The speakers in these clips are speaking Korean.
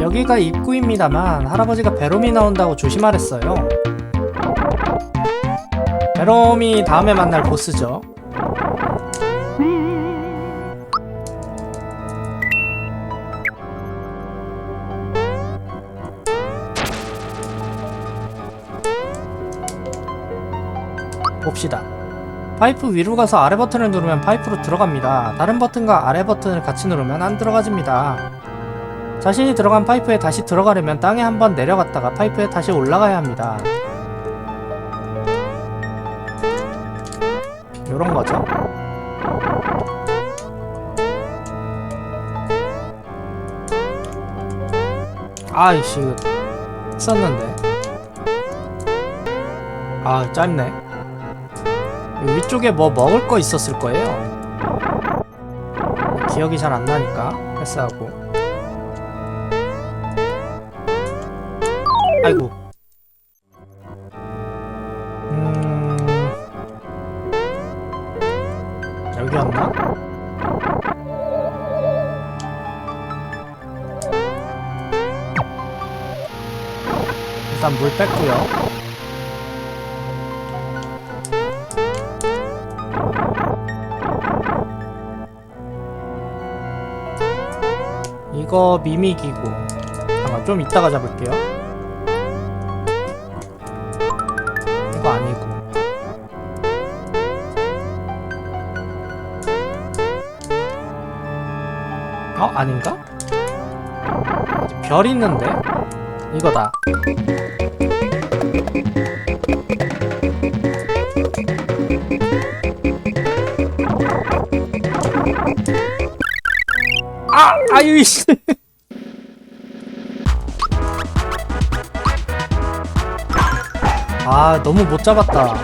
여기가 입구입니다만 할아버지가 베롬이 나온다고 조심하랬어요. 베롬이 다음에 만날 보스죠. 봅시다. 파이프 위로 가서 아래 버튼을 누르면 파이프로 들어갑니다. 다른 버튼과 아래 버튼을 같이 누르면 안 들어가집니다. 자신이 들어간 파이프에 다시 들어가려면 땅에 한번 내려갔다가 파이프에 다시 올라가야 합니다. 요런 거죠. 아이씨, 썼는데. 아, 짧네. 이 위쪽에 뭐 먹을 거 있었을 거예요. 기억이 잘 안 나니까 패스하고. 아이고. 음. 여기였나? 일단 물 뺐고요. 미미기고. 잠깐 좀 이따가 잡을게요. 이거 아니고. 어? 아닌가? 별 있는데? 이거다. 아! 아유, 씨. 너무 못 잡았다.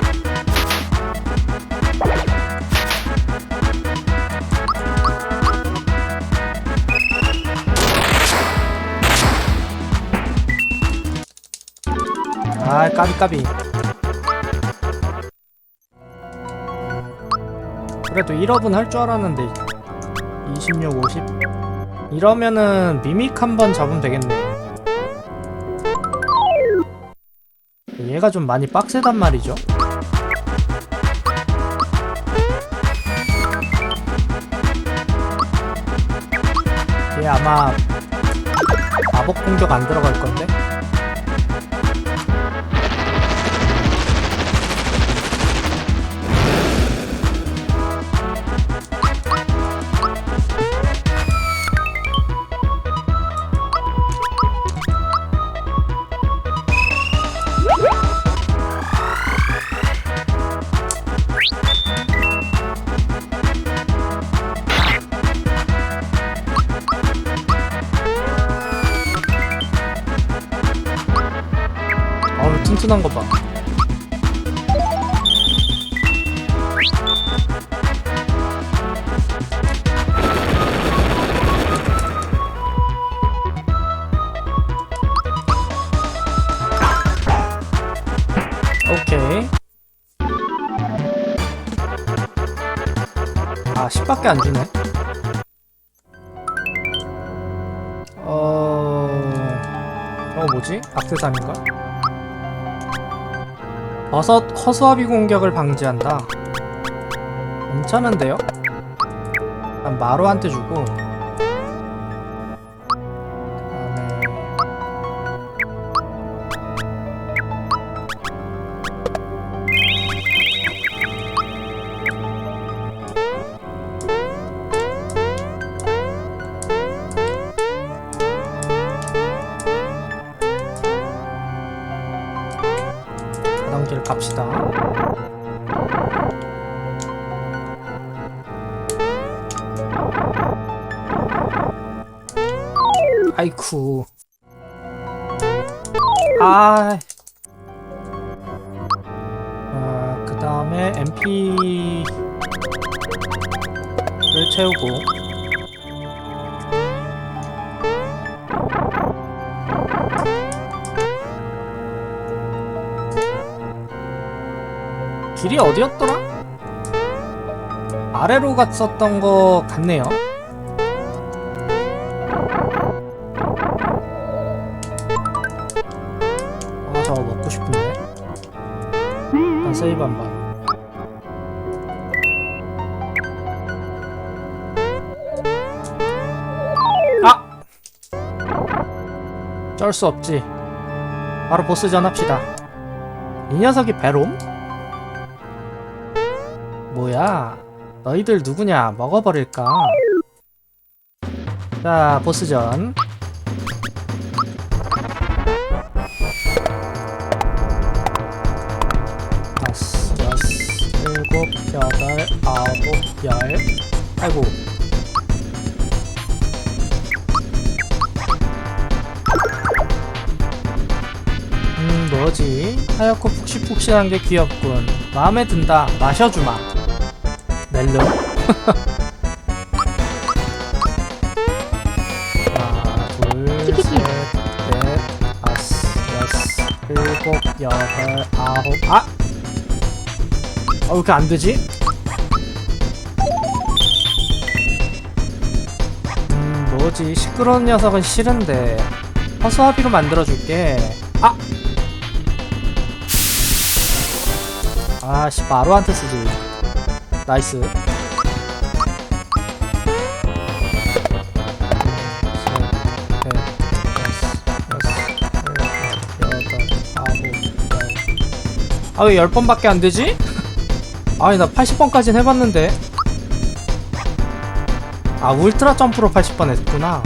아, 까비, 까비. 그래도 1업은 할 줄 알았는데, 26, 50. 이러면은 미믹 한 번 잡으면 되겠네. 얘가 좀 많이 빡세단 말이죠. 얘 아마 마법 공격 안 들어갈 건데. 튼튼한 거 봐. 오케이. 아, 10밖에 안 주네. 어... 저거 뭐지? 악세사인가? 버섯 허수아비 공격을 방지한다. 괜찮은데요? 일단 마로한테 주고 아이쿠. 아. 아, 그 다음에 MP를 채우고. 길이 어디였더라? 아래로 갔었던 거 같네요. 쩔수 없지. 바로 보스전 합시다. 이 녀석이 베롬? 뭐야? 너희들 누구냐? 먹어버릴까? 자, 보스전. 다섯, 여섯, 일곱, 여덟, 아홉, 열. 아이고. 하얗고 푹신푹신한 게 귀엽군. 마음에 든다. 마셔주마. 넬름. 하나, 둘. 셋, 넷, 다섯, 여섯, 일곱, 여덟, 아홉. 아! 어, 왜 이렇게 안 되지? 음, 뭐지? 시끄러운 녀석은 싫은데. 허수아비로 만들어줄게. 아! 아씨 마루한테 쓰지 나이스 아왜 10번밖에 안되지? 아니 나 80번까진 해봤는데 아 울트라 점프로 80번 했구나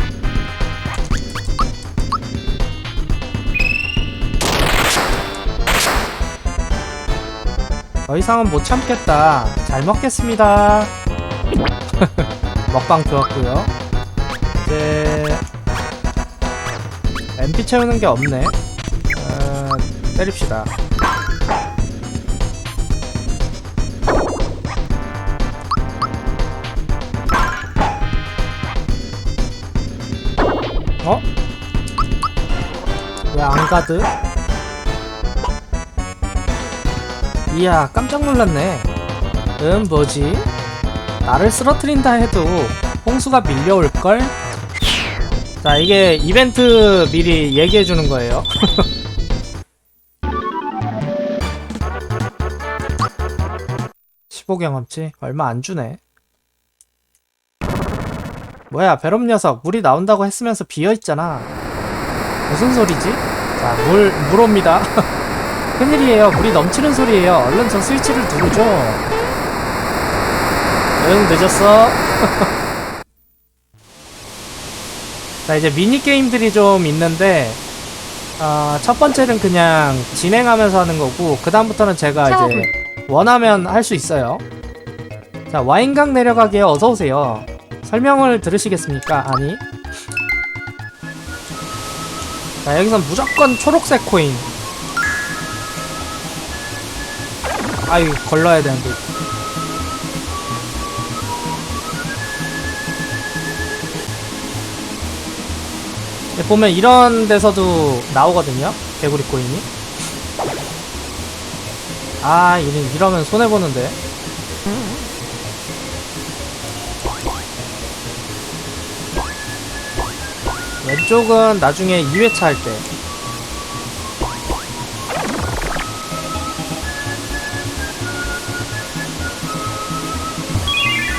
더 이상은 못 참겠다. 잘 먹겠습니다. 먹방 좋았고요. 이제 MP 채우는 게 없네. 어, 때립시다. 어? 왜 안 가드? 이야 깜짝 놀랐네. 음 뭐지? 나를 쓰러뜨린다 해도 홍수가 밀려올걸? 자 이게 이벤트 미리 얘기해주는 거예요. 15경험치? 얼마 안 주네. 뭐야 베롬 녀석. 물이 나온다고 했으면서 비어있잖아. 무슨 소리지? 자 물, 물 옵니다 큰일이에요. 물이 넘치는 소리예요. 얼른 저 스위치를 누르죠. 응, 늦었어. 자, 이제 미니게임들이 좀 있는데, 어, 첫 번째는 그냥 진행하면서 하는 거고, 그다음부터는 제가 이제. 원하면 할 수 있어요. 자, 와인강 내려가기에 어서오세요. 설명을 들으시겠습니까? 아니. 자, 여기선 무조건 초록색 코인. 아유 걸러야 되는데. 네, 보면 이런 데서도 나오거든요 개구리 코인이. 아 이러면 손해보는데. 왼쪽은 나중에 2회차 할 때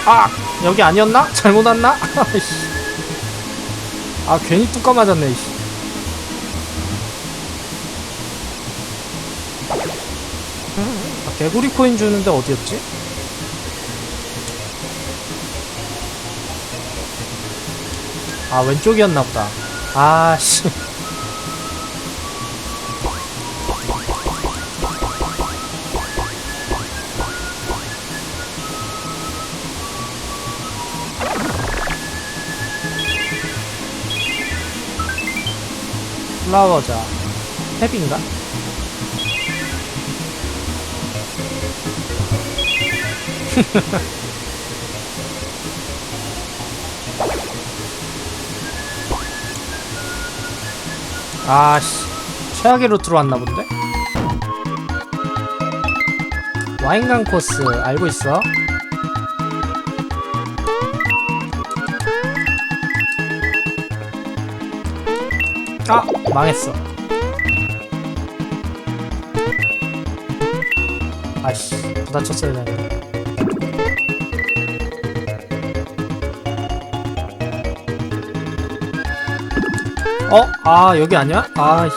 아 여기 아니었나? 잘못 왔나? 아 괜히 뚜까 맞았네 이씨. 아, 개구리 코인 주는데 어디였지? 아 왼쪽이었나 보다 아씨 플라워자 탭인가? 아씨 최악의 루트로 왔나 본데? 와인강 코스 알고 있어? 아 망했어 아씨 부딪혔어야 되는데 어? 아 여기 아니야? 아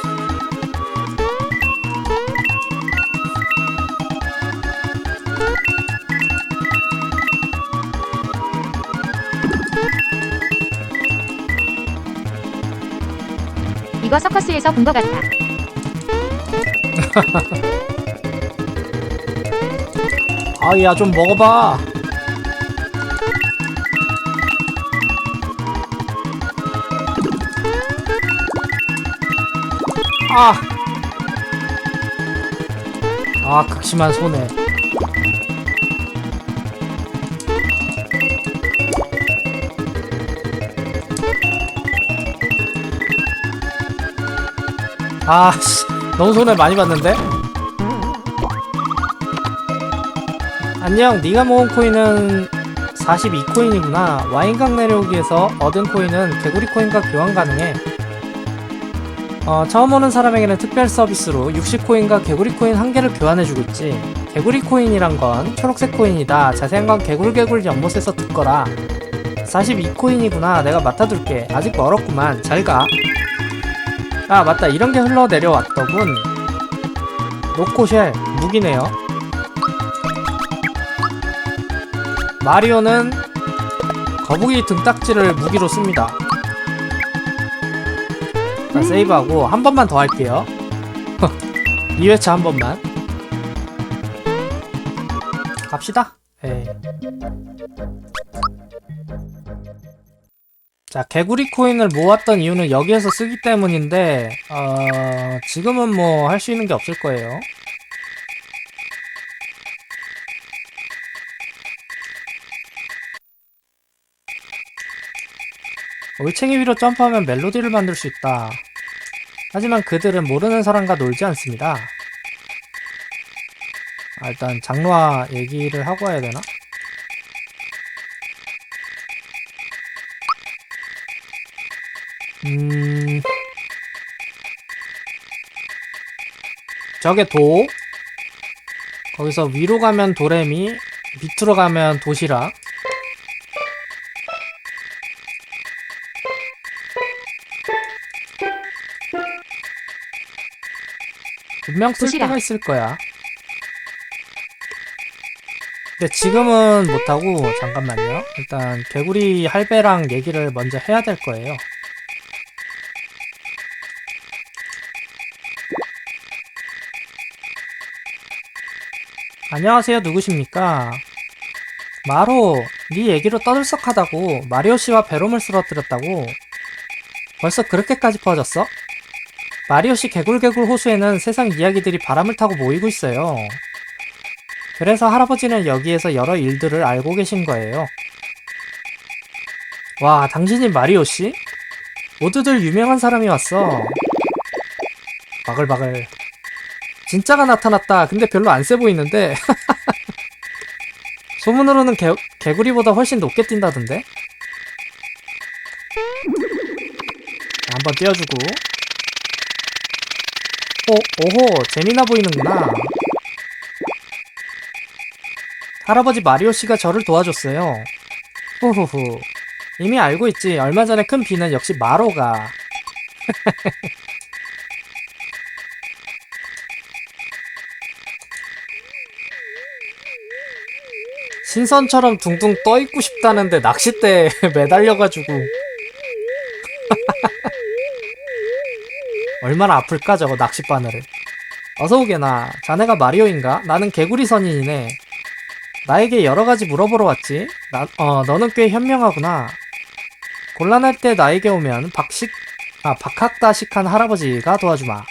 이거 서커스에서 본 것 같아. 아야 좀 먹어봐 아! 아 극심한 손해 아 씨 너무 손해 많이 봤는데? 안녕, 네가 모은 코인은 42코인이구나. 와인강 내려오기에서 얻은 코인은 개구리 코인과 교환 가능해. 어, 처음 오는 사람에게는 특별 서비스로 60코인과 개구리 코인 한 개를 교환해주고 있지. 개구리 코인이란 건 초록색 코인이다. 자세한 건 개굴개굴 연못에서 듣거라. 42코인이구나. 내가 맡아둘게. 아직 멀었구만. 잘 가. 아, 맞다. 이런 게 흘러내려왔더군. 노코쉘, 무기네요. 마리오는 거북이 등딱지를 무기로 씁니다. 자, 세이브하고 한 번만 더 할게요. 2회차 한 번만. 갑시다. 예. 자, 개구리 코인을 모았던 이유는 여기에서 쓰기 때문인데, 어, 지금은 뭐 할 수 있는 게 없을 거예요. 올챙이 위로 점프하면 멜로디를 만들 수 있다. 하지만 그들은 모르는 사람과 놀지 않습니다. 아, 일단 장로와 얘기를 하고 와야 되나? 음... 저게 도 거기서 위로 가면 도레미 밑으로 가면 도시락 분명 쓸 도시락. 때가 있을 거야. 근데 지금은 못하고 잠깐만요. 일단 개구리 할배랑 얘기를 먼저 해야 될 거예요. 안녕하세요. 누구십니까? 마로, 네 얘기로 떠들썩하다고 마리오 씨와 베롬을 쓰러뜨렸다고. 벌써 그렇게까지 퍼졌어? 마리오 씨 개굴개굴 호수에는 세상 이야기들이 바람을 타고 모이고 있어요. 그래서 할아버지는 여기에서 여러 일들을 알고 계신 거예요. 와, 당신이 마리오 씨? 모두들 유명한 사람이 왔어. 바글바글. 진짜가 나타났다. 근데 별로 안 세 보이는데. 소문으로는 개, 개구리보다 훨씬 높게 뛴다던데? 한번 띄워주고. 오, 오호, 재미나 보이는구나. 할아버지 마리오 씨가 저를 도와줬어요. 후후후. 이미 알고 있지. 얼마 전에 큰 비는 역시 마로가. 신선처럼 둥둥 떠 있고 싶다는데 낚싯대에 매달려가지고. 얼마나 아플까 저거 낚싯바늘을. 어서 오게나. 자네가 마리오인가? 나는 개구리 선인이네. 나에게 여러가지 물어보러 왔지. 나, 어 너는 꽤 현명하구나. 곤란할 때 나에게 오면 박식 아 박학다식한 할아버지가 도와주마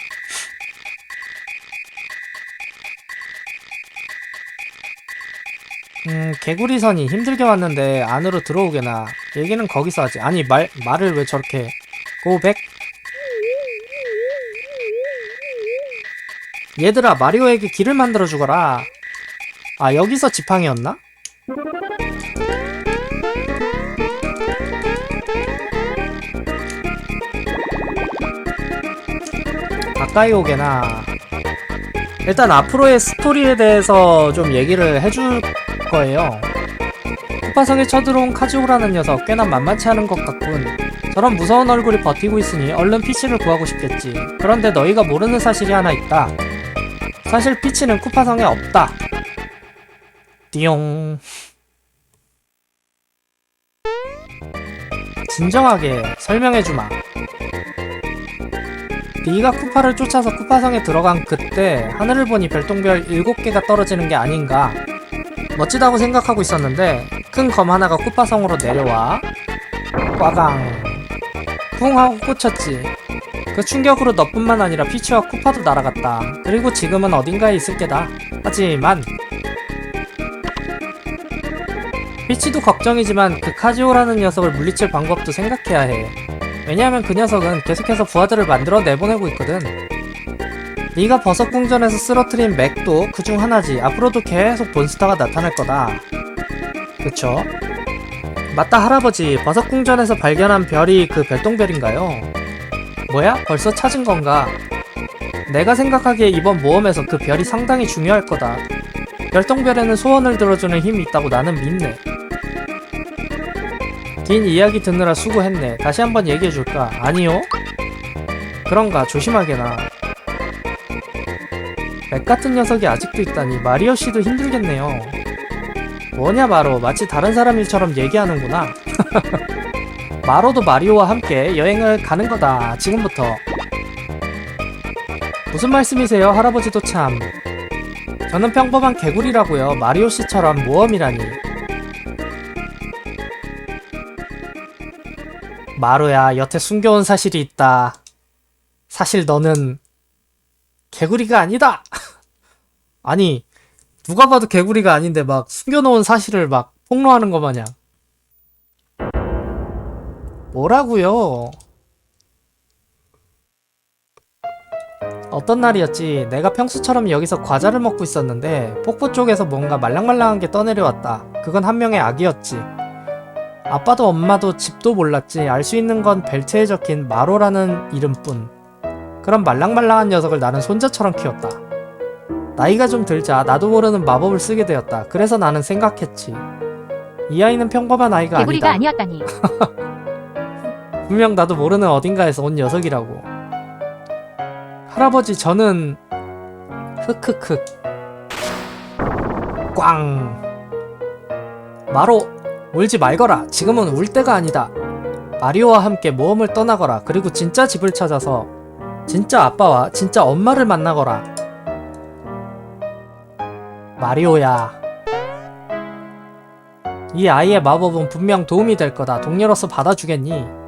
음, 개구리 선이 힘들게 왔는데 안으로 들어오게나. 얘기는 거기서 하지. 아니, 말, 말을 왜 저렇게. 고백? 얘들아, 마리오에게 길을 만들어 주거라. 아 여기서 지팡이였나? 가까이 오게나 일단 앞으로의 스토리에 대해서 좀 얘기를 해줄 거예요. 쿠파성에 쳐들어온 카즈오라는 녀석 꽤나 만만치 않은 것 같군. 저런 무서운 얼굴이 버티고 있으니 얼른 피치를 구하고 싶겠지. 그런데 너희가 모르는 사실이 하나 있다. 사실 피치는 쿠파성에 없다. 띠용. 진정하게 설명해주마. 네가 쿠파를 쫓아서 쿠파성에 들어간 그때 하늘을 보니 별똥별 7개가 떨어지는 게 아닌가 멋지다고 생각하고 있었는데 큰 검 하나가 쿠파성으로 내려와 꽈강. 쿵 하고 꽂혔지. 그 충격으로 너뿐만 아니라 피치와 쿠파도 날아갔다. 그리고 지금은 어딘가에 있을 게다. 하지만 피치도 걱정이지만 그 카지오라는 녀석을 물리칠 방법도 생각해야 해. 왜냐하면 그 녀석은 계속해서 부하들을 만들어 내보내고 있거든. 네가 버섯 궁전에서 쓰러뜨린 맥도 그중 하나지. 앞으로도 계속 본스타가 나타날 거다. 그쵸? 맞다 할아버지. 버섯 궁전에서 발견한 별이 그 별똥별인가요? 뭐야? 벌써 찾은 건가? 내가 생각하기에 이번 모험에서 그 별이 상당히 중요할 거다. 별똥별에는 소원을 들어주는 힘이 있다고 나는 믿네. 긴 이야기 듣느라 수고했네. 다시 한번 얘기해줄까? 아니요? 그런가, 조심하게나. 맥 같은 녀석이 아직도 있다니, 마리오 씨도 힘들겠네요. 뭐냐, 마로. 마치 다른 사람 일처럼 얘기하는구나. 마로도 마리오와 함께 여행을 가는 거다. 지금부터. 무슨 말씀이세요, 할아버지도 참. 저는 평범한 개구리라고요. 마리오 씨처럼 모험이라니. 마루야, 여태 숨겨온 사실이 있다. 사실 너는 개구리가 아니다! 아니, 누가 봐도 개구리가 아닌데 막 숨겨놓은 사실을 막 폭로하는 거 마냥. 뭐라고요? 어떤 날이었지? 내가 평소처럼 여기서 과자를 먹고 있었는데 폭포 쪽에서 뭔가 말랑말랑한 게 떠내려왔다. 그건 한 명의 아기였지. 아빠도 엄마도 집도 몰랐지 알 수 있는 건 벨트에 적힌 마로라는 이름뿐. 그런 말랑말랑한 녀석을 나는 손자처럼 키웠다. 나이가 좀 들자 나도 모르는 마법을 쓰게 되었다. 그래서 나는 생각했지. 이 아이는 평범한 아이가 개구리가 아니다. 아니었다니. 분명 나도 모르는 어딘가에서 온 녀석이라고. 할아버지 저는 흑흑흑 꽝 마로 울지 말거라 지금은 울 때가 아니다 마리오와 함께 모험을 떠나거라 그리고 진짜 집을 찾아서 진짜 아빠와 진짜 엄마를 만나거라 마리오야 이 아이의 마법은 분명 도움이 될 거다 동료로서 받아주겠니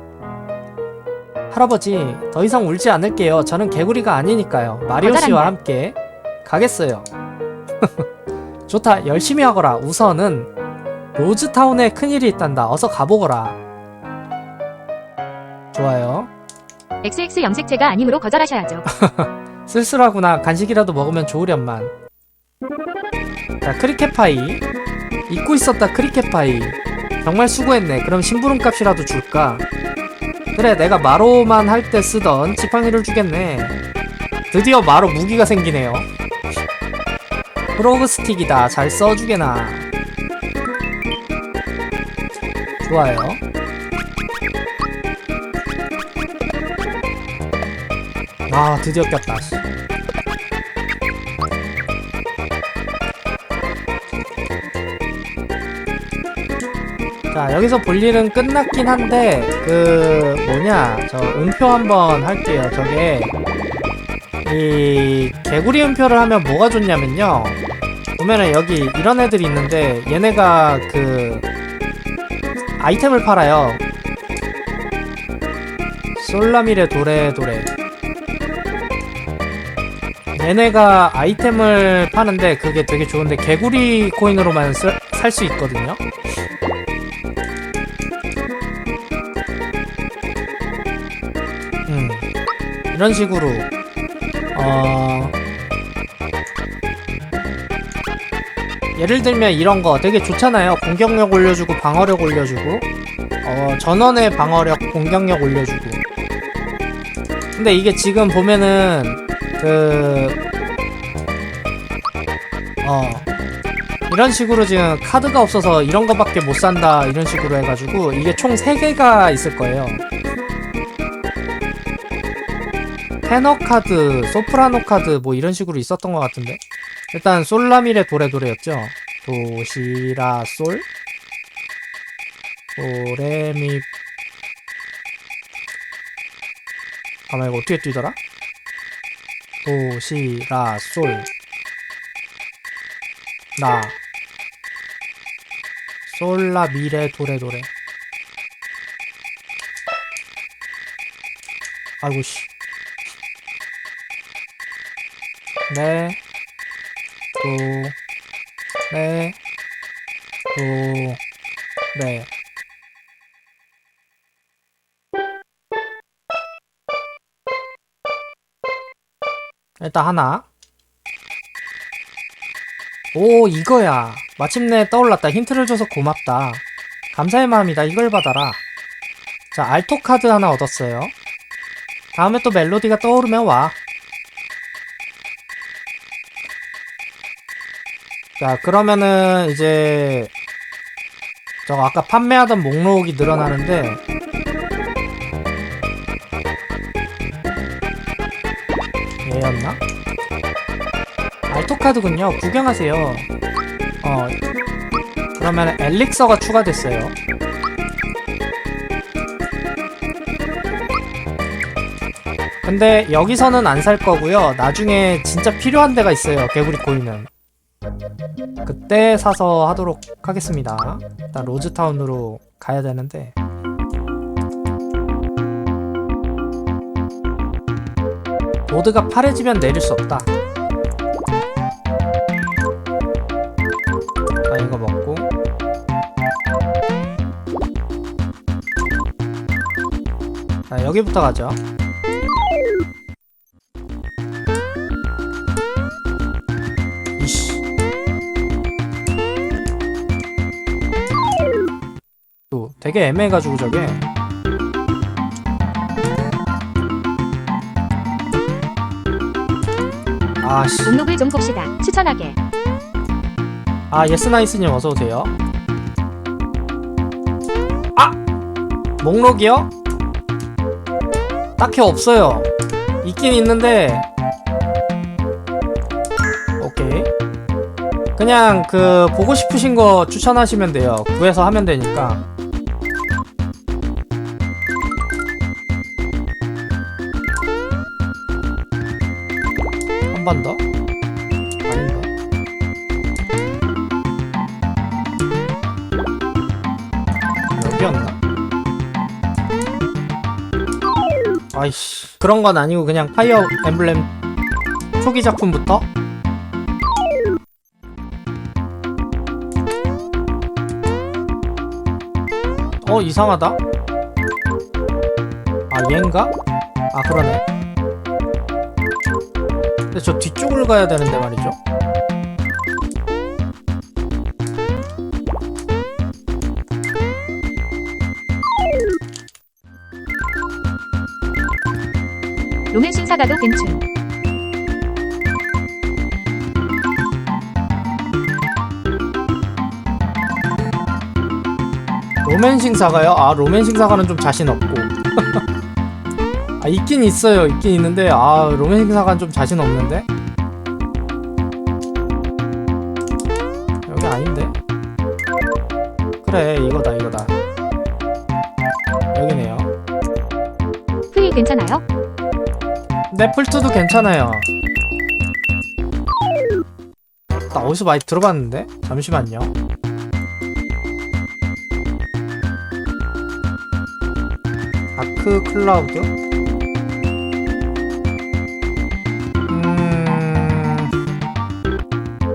할아버지, 더 이상 울지 않을게요. 저는 개구리가 아니니까요. 마리오. 씨와 함께 가겠어요. 좋다. 열심히 하거라. 우선은 로즈타운에 큰일이 있단다. 어서 가보거라. 좋아요. XX 염색체가 아니므로 거절하셔야죠. 쓸쓸하구나. 간식이라도 먹으면 좋으련만. 자, 크리켓파이. 잊고 있었다, 크리켓파이. 정말 수고했네. 그럼 심부름 값이라도 줄까? 그래, 내가 마로만 할 때 쓰던 지팡이를 주겠네. 드디어 마로 무기가 생기네요. 프로그 스틱이다. 잘 써주게나. 좋아요. 아, 드디어 꼈다. 씨. 자 여기서 볼 일은 끝났긴 한데 그 뭐냐 저 음표 한번 할게요 저게 이 개구리 음표를 하면 뭐가 좋냐면요 보면은 여기 이런 애들이 있는데 얘네가 그 아이템을 팔아요 솔라미레 도레도레 얘네가 아이템을 파는데 그게 되게 좋은데 개구리 코인으로만 살 수 있거든요 음, 이런 식으로 어 예를 들면 이런 거 되게 좋잖아요. 공격력 올려주고 방어력 올려주고 어, 전원의 방어력 공격력 올려주고 근데 이게 지금 보면은 그 어, 이런 식으로 지금 카드가 없어서 이런 거밖에 못 산다 이런 식으로 해가지고 이게 총 3개가 있을 거예요. 테너 카드, 소프라노 카드 뭐 이런 식으로 있었던 것 같은데 일단 솔라밀의 도레도레였죠. 도시라 솔 도레미 아마 이거 어떻게 뛰더라? 도 시 라 솔 나. 솔라 미레 도레 도레. 아이고 씨. 네. 도. 네. 도. 네. 일단 하나. 오 이거야. 마침내 떠올랐다. 힌트를 줘서 고맙다. 감사의 마음이다. 이걸 받아라. 자 알토 카드 하나 얻었어요. 다음에 또 멜로디가 떠오르면 와. 자, 그러면은 이제 저 아까 판매하던 목록이 늘어나는데 알토 카드군요. 구경하세요. 어, 그러면 엘릭서가 추가됐어요. 근데 여기서는 안 살 거고요. 나중에 진짜 필요한 데가 있어요. 개구리 코인은. 그때 사서 하도록 하겠습니다. 일단 로즈타운으로 가야 되는데. 보드가 파래지면 내릴 수 없다. 자, 이거 먹고. 자, 여기부터 가죠. 이씨. 또 되게 애매해가지고 저게. 아씨. 목록을 좀 봅시다. 추천하게. 아 예스나이스님 어서 오세요 아! 목록이요? 딱히 없어요 있긴 있는데 오케이 그냥 그 보고 싶으신 거 추천하시면 돼요 구해서 하면 되니까 아이씨. 그런 건 아니고 그냥 파이어 엠블렘 초기 작품부터? 어 이상하다. 아 얘인가? 아 그러네. 근데 저 뒤쪽을 가야 되는데 말이죠 로맨 신사가도 괜춘. 로맨싱 사가요? 아 로맨싱 사가는 좀 자신 없고 아 있긴 있어요 있긴 있는데 아 로맨싱 사가는 좀 자신 없는데 여기 아닌데 그래 이거다 이거다 여기네요 프리 괜찮아요? 넷플트도 괜찮아요. 나 어디서 많이 들어봤는데? 잠시만요. 다크 클라우드? 음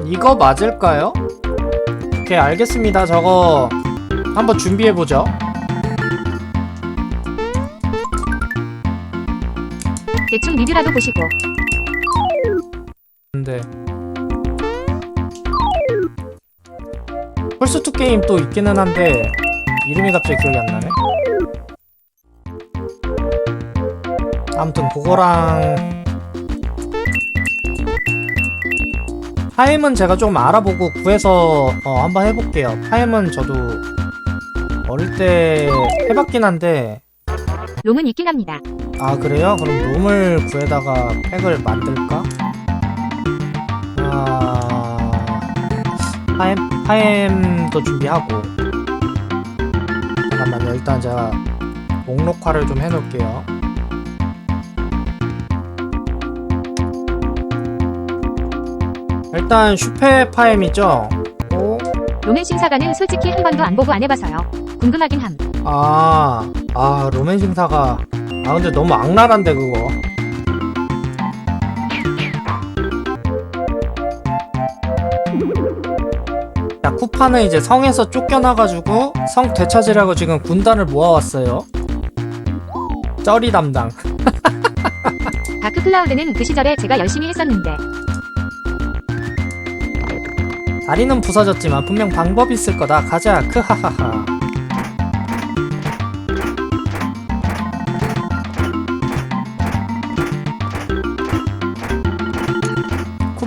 이거 맞을까요? 오케이 알겠습니다 저거. 한번 준비해보죠 대충 리뷰라도 보시고. 근데 플스2 게임 또 있기는 한데 이름이 갑자기 기억이 안 나네 아무튼 그거랑 파임은 제가 좀 알아보고 구해서 어, 한번 해볼게요 파임은 저도 어릴 때 해봤긴 한데 롬은 있긴 합니다. 아 그래요? 그럼 롬을 구해다가 팩을 만들까? 아... 파엠, 파엠도 준비하고 잠깐만요 일단 제가 목록화를 좀 해놓을게요 일단 슈페 파엠이죠? 오, 롬의 신사가는 솔직히 한 번도 안 보고 안 해봐서요. 궁금하긴 함. 아, 아, 로맨싱사가. 아, 근데 너무 악랄한데, 그거. 자, 쿠파는 이제 성에서 쫓겨나가지고 성 되찾으려고 지금 군단을 모아왔어요. 쩌리 담당. 다크 클라우드는 그 시절에 제가 열심히 했었는데 다리는 부서졌지만 분명 방법이 있을 거다. 가자, 크하하하.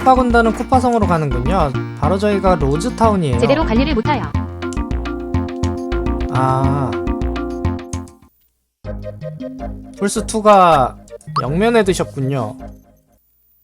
쿠파 군단은 쿠파성으로 가는군요. 바로 저희가 로즈타운이에요. 제대로 관리를 못하여 아. 플스2가 영면에 드셨군요.